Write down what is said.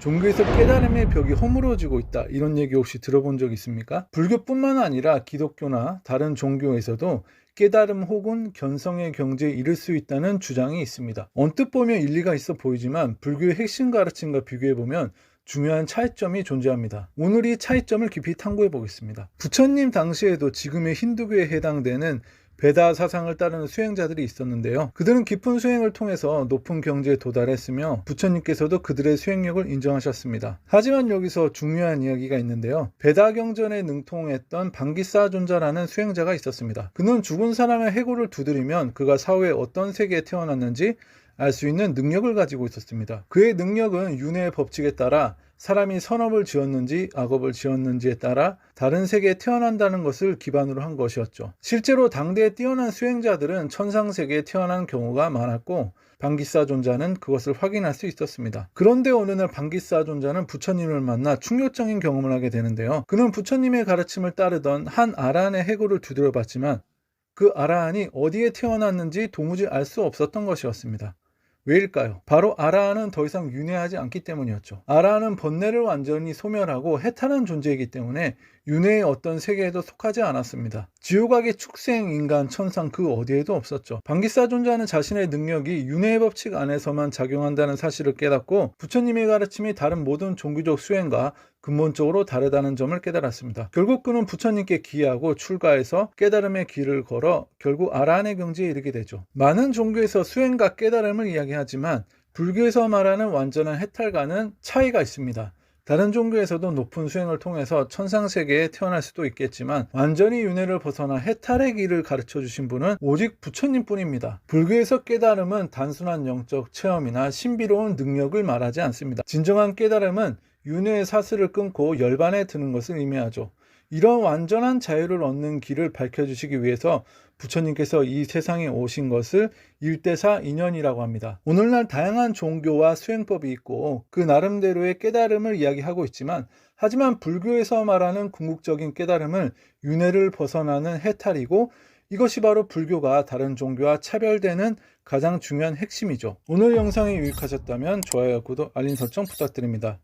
종교에서 깨달음의 벽이 허물어지고 있다. 이런 얘기 혹시 들어본 적 있습니까? 불교뿐만 아니라 기독교나 다른 종교에서도 깨달음 혹은 견성의 경지에 이를 수 있다는 주장이 있습니다. 언뜻 보면 일리가 있어 보이지만 불교의 핵심 가르침과 비교해 보면 중요한 차이점이 존재합니다. 오늘 이 차이점을 깊이 탐구해 보겠습니다. 부처님 당시에도 지금의 힌두교에 해당되는 베다 사상을 따르는 수행자들이 있었는데요. 그들은 깊은 수행을 통해서 높은 경지에 도달했으며 부처님께서도 그들의 수행력을 인정하셨습니다. 하지만 여기서 중요한 이야기가 있는데요. 베다 경전에 능통했던 방기사 존자라는 수행자가 있었습니다. 그는 죽은 사람의 해골을 두드리면 그가 사후에 어떤 세계에 태어났는지 알 수 있는 능력을 가지고 있었습니다. 그의 능력은 윤회의 법칙에 따라 사람이 선업을 지었는지 악업을 지었는지에 따라 다른 세계에 태어난다는 것을 기반으로 한 것이었죠. 실제로 당대에 뛰어난 수행자들은 천상 세계에 태어난 경우가 많았고 방기사 존자는 그것을 확인할 수 있었습니다. 그런데 어느 날 방기사 존자는 부처님을 만나 충격적인 경험을 하게 되는데요. 그는 부처님의 가르침을 따르던 한 아란의 해골을 두드려 봤지만 그 아라한이 어디에 태어났는지 도무지 알 수 없었던 것이었습니다. 왜일까요? 바로 아라한은 더 이상 윤회하지 않기 때문이었죠. 아라한은 번뇌를 완전히 소멸하고 해탈한 존재이기 때문에 윤회의 어떤 세계에도 속하지 않았습니다. 지옥악의 축생, 인간, 천상 그 어디에도 없었죠. 방기사 존자는 자신의 능력이 윤회의 법칙 안에서만 작용한다는 사실을 깨닫고 부처님의 가르침이 다른 모든 종교적 수행과 근본적으로 다르다는 점을 깨달았습니다. 결국 그는 부처님께 기하고 출가해서 깨달음의 길을 걸어 결국 아라한의 경지에 이르게 되죠. 많은 종교에서 수행과 깨달음을 이야기하지만 불교에서 말하는 완전한 해탈과는 차이가 있습니다. 다른 종교에서도 높은 수행을 통해서 천상세계에 태어날 수도 있겠지만 완전히 윤회를 벗어나 해탈의 길을 가르쳐 주신 분은 오직 부처님 뿐입니다. 불교에서 깨달음은 단순한 영적 체험이나 신비로운 능력을 말하지 않습니다. 진정한 깨달음은 윤회의 사슬을 끊고 열반에 드는 것을 의미하죠. 이런 완전한 자유를 얻는 길을 밝혀주시기 위해서 부처님께서 이 세상에 오신 것을 일대사 인연이라고 합니다. 오늘날 다양한 종교와 수행법이 있고 그 나름대로의 깨달음을 이야기하고 있지만 하지만 불교에서 말하는 궁극적인 깨달음은 윤회를 벗어나는 해탈이고 이것이 바로 불교가 다른 종교와 차별되는 가장 중요한 핵심이죠. 오늘 영상이 유익하셨다면 좋아요, 구독, 알림 설정 부탁드립니다.